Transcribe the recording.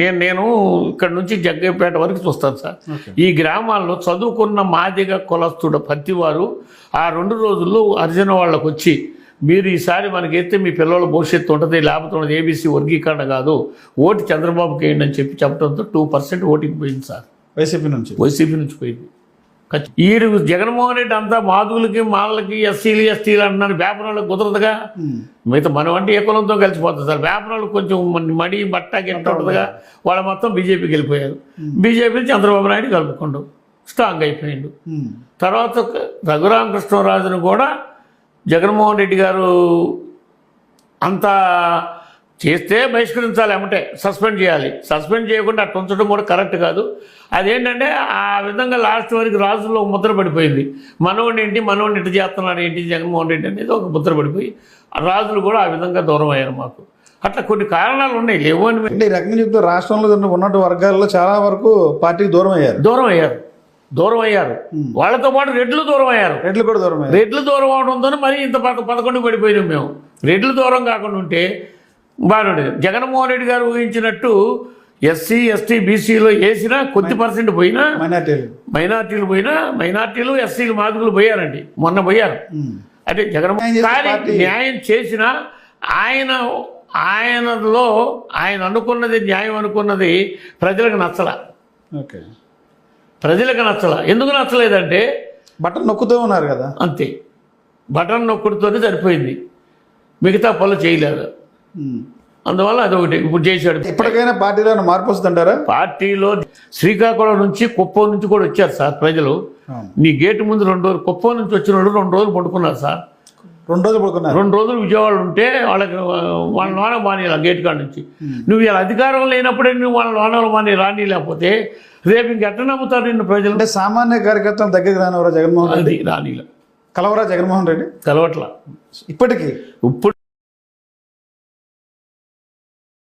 నేను నేను ఇక్కడ నుంచి జగ్గయ్యపేట వరకు చూస్తాను సార్. ఈ గ్రామాల్లో చదువుకున్న మాదిగ కులస్తుడు ప్రతివారు ఆ రెండు రోజుల్లో అర్జున వాళ్ళకు వచ్చి మీరు ఈసారి మనకైతే మీ పిల్లల భవిష్యత్తు ఉంటుంది లేకపోతే ఉన్నది ఏబీసీ వర్గీకరణ కాదు ఓటు చంద్రబాబుకి వేయండి అని చెప్పి చెప్పడంతో టూ పర్సెంట్ ఓటింగ్ పోయింది సార్. వైసీపీ నుంచి? వైసీపీ నుంచి పోయింది. ఈడు జగన్మోహన్ రెడ్డి అంతా మాదుగులకి మాలకి ఎస్సీలు ఎస్టీలు అంటున్నారు వేపనాళ్ళకి కుదరదుగా? ఉమ్. మిగతా మనం అంటే ఏ కులంతో కలిసిపోతుంది సార్. వేపనాళ్ళు కొంచెం మడి బట్ట గిట్ట ఉంటుందిగా. వాళ్ళు మొత్తం బీజేపీకి వెళ్ళిపోయారు. బీజేపీ చంద్రబాబు నాయుడు కలుపుకోండు. స్ట్రాంగ్ అయిపోయిండు. తర్వాత రఘురామకృష్ణరాజును కూడా జగన్మోహన్ రెడ్డి గారు అంత చేస్తే బహిష్కరించాలి ఏమంటే సస్పెండ్ చేయాలి. సస్పెండ్ చేయకుండా అట్లా ఉంచడం కూడా కరెక్ట్ కాదు. అదేంటంటే ఆ విధంగా లాస్ట్ వరకు రాజుల్లో ముద్ర పడిపోయింది. మనోడిని ఏంటి మనోడిని ఇటు చేస్తున్నాడు ఏంటి జగన్మోహన్ రెడ్డి అనేది ఒక ముద్ర పడిపోయి రాజులు కూడా ఆ విధంగా దూరం అయ్యారు మాకు. అట్లా కొన్ని కారణాలు ఉన్నాయి. లేవు అని అంటే ఈ రకంగా చెప్తే రాష్ట్రంలో ఉన్న- ఉన్నటువంటి వర్గాల్లో చాలా వరకు పార్టీకి దూరం అయ్యారు. దూరం అయ్యారు. దూరం అయ్యారు. వాళ్ళతో పాటు రెడ్లు దూరం అయ్యారు. రెడ్లు కూడా దూరం అయ్యారు. రెడ్లు దూరం అవడంతో మరి ఇంత పద పదకొండు పడిపోయినాం మేము. రెడ్లు దూరం కాకుండా ఉంటే బాగుండేది జగన్మోహన్ రెడ్డి గారు ఊహించినట్టు ఎస్సీ ఎస్టీ బీసీలో వేసినా కొద్ది పర్సెంట్ పోయినా మైనార్టీలు మైనార్టీలు పోయినా మైనార్టీలు ఎస్సీలు మాదుగులు పోయారండి. మొన్న పోయారు. ఉమ్. అంటే జగన్మోహన్ న్యాయం కానీ చేసిన ఆయన ఆయనలో ఆయన అనుకున్నది న్యాయం అనుకున్నది ప్రజలకు నచ్చల. ఓకే. ప్రజలకు నచ్చల. ఎందుకు నచ్చలేదంటే బట్టలు నొక్కుతూ ఉన్నారు కదా. అంతే. బటన్ నొక్కుడుతోనే సరిపోయింది. మిగతా పనులు చేయలేదు. అందువల్ల అదొకటి. ఇప్పుడు చేశాడు. ఇప్పటికైనా పార్టీలో మార్పు వస్తుందంటారా? పార్టీలో శ్రీకాకుళం నుంచి కుప్పం నుంచి కూడా వచ్చారు సార్ ప్రజలు. నీ గేటు ముందు రెండు రోజులు కుప్పం నుంచి వచ్చిన వాళ్ళు రెండు రోజులు పడుకున్నారు సార్. రెండు రోజులు పడుకున్నారు. రెండు రోజులు విజయవాడ ఉంటే వాళ్ళకి వాళ్ళ లోన మాని గేట్ కాడ నుంచి. నువ్వు ఇలా అధికారం లేనప్పుడే నువ్వు వాళ్ళ లోన మాని రాని లేకపోతే రేపు ఇంకెట్ట నమ్ముతారు నిన్ను ప్రజలు? అంటే సామాన్య కార్యకర్తలు దగ్గరికి రానివరా జగన్మోహన్ రెడ్డి? అది రానిలా కలవరా జగన్మోహన్ రెడ్డి? కలవట్ల. ఇప్పటికీ? ఇప్పుడు